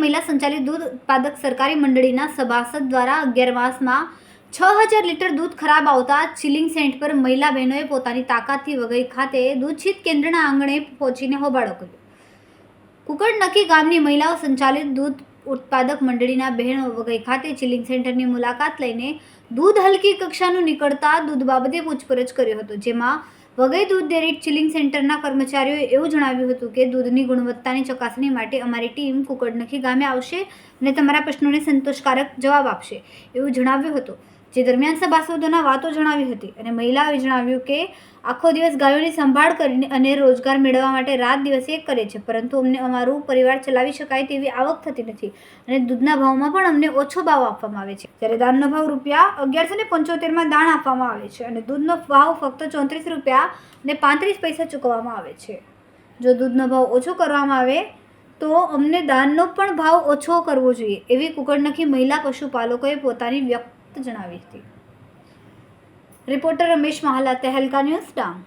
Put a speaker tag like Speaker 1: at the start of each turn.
Speaker 1: મહિલા સંચાલિત દૂધ ઉત્પાદક સરકારી મંડળીના સભાસદ દ્વારા અગિયાર માસમાં છ હજાર લીટર દૂધ ખરાબ આવતા ચિલિંગ સેન્ટ પર મહિલા બહેનોએ પોતાની તાકાતથી વગઈ ખાતે દૂધછીત કેન્દ્રના આંગણે પહોંચીને હોબાળો કર્યો. કુકડ નખી ગામની મહિલાઓ સંચાલિત દૂધ ઉત્પાદક મંડળીના બહેનો વગેરે ખાતે ચિલિંગ સેન્ટરની મુલાકાત લઈને દૂધ હલકી કક્ષાનું નીકળતા દૂધ બાબતે પૂછપરછ કર્યો હતો, જેમાં વઘઈ દૂધ ડેરી ચિલિંગ સેન્ટરના કર્મચારીઓએ એવું જણાવ્યું હતું કે દૂધની ગુણવત્તાની ચકાસણી માટે અમારી ટીમ કુકડનખી ગામે આવશે અને તમારા પ્રશ્નોને સંતોષકારક જવાબ આપશે, એવું જણાવ્યું હતું. જે દરમિયાન સભાસદોના વાતો જણાવી હતી અને મહિલાઓએ જણાવ્યું કે આખો દિવસ ગાયોની સંભાળ કરીને અને રોજગાર મેળવવા માટે રાત દિવસ એક કરે છે. પરંતુ અમને અમારું પરિવાર ચલાવી શકાય તેવી આવક થતી નથી અને દૂધના ભાવમાં પણ અમને ઓછો ભાવ આપવામાં આવે છે. જ્યારે દાનનો ભાવ રૂપિયા અગિયારસો ને પંચોતેરમાં દાણ આપવામાં આવે છે અને દૂધનો ભાવ ફક્ત ચોત્રીસ રૂપિયા અને પાંત્રીસ પૈસા ચૂકવવામાં આવે છે. જો દૂધનો ભાવ ઓછો કરવામાં આવે તો અમને દાનનો પણ ભાવ ઓછો કરવો જોઈએ. એવી કુકડનખી મહિલા પશુપાલકોએ પોતાની વ્યક્ત જણાવી હતી. Reporter Ramesh Mahala Tehelka news Dang.